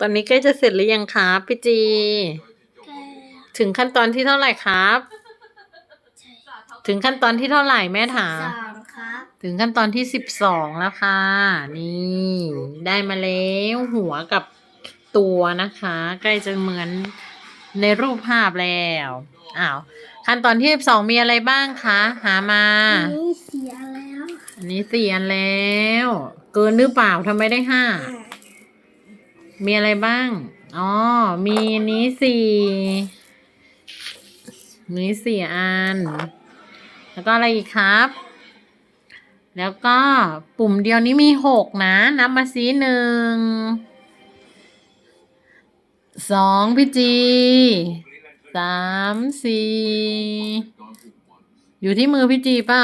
ตอนนี้ใกล้จะเสร็จหรือยังครับพี่จี ถึงขั้นตอนที่เท่าไหร่ครับ ถึงขั้นตอนที่เท่าไหร่แม่ถามสองครับ ถึงขั้นตอนที่สิบสองแล้วค่ะ นี่ ได้มาแล้วหัวกับตัวนะคะ ใกล้จะเหมือนในรูปภาพแล้วอ้าวขั้นตอนที่สิบสองมีอะไรบ้างคะหามาอันนี้เสียแล้ว อันนี้สี่อันแล้ว เกินหรือเปล่าทำไมได้ห้า มีอะไรบ้าง อ๋อ มีนี้สี่นี้สี่อัน แล้วก็อะไรอีกครับ แล้วก็ปุ่มเดียวนี้มีหกนะ นับมาสิหนึ่ง สองพี่จี สามสี่ อยู่ที่มือพี่จีเปล่า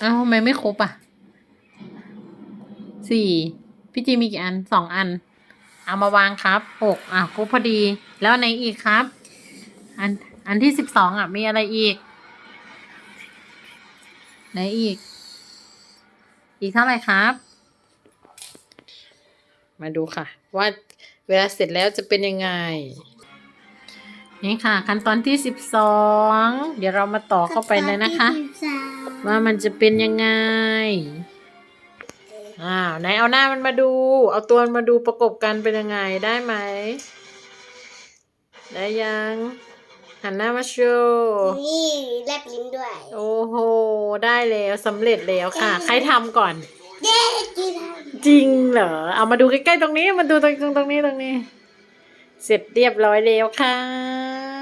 เอ้าทำไมไม่ครบอะสี่ พี่จีมีกี่อันสองอัน เอามาวางครับหกอะครบพอดี แล้วอันไหนอีกครับ อันอันที่สิบสองอะ มีอะไรอีกไหนอีก อีกเท่าไหร่ครับ มาดูค่ะ ว่าเวลาเสร็จแล้วจะเป็นยังไง นี่ค่ะ ขั้นตอนที่สิบสองเดี๋ยวเรามาต่อเข้าไปเลยนะคะสิบสามว่ามันจะเป็นยังไง อ้าวไหนเอาหน้ามันมาดู เอาตัวมันมาดูประกบกันเป็นยังไงได้ไหม ได้ยัง หันหน้ามาโชว์นี่แลบลิ้นด้วย โอ้โห ได้แล้วสำเร็จแล้วค่ะ ใครทำก่อน เย้กีทจริงเหรอ เอามาดูใกล้ๆตรงนี้ มาดูตรงตรงตรงนี้ตรงนี้ เสร็จเรียบร้อยแล้วค่ะ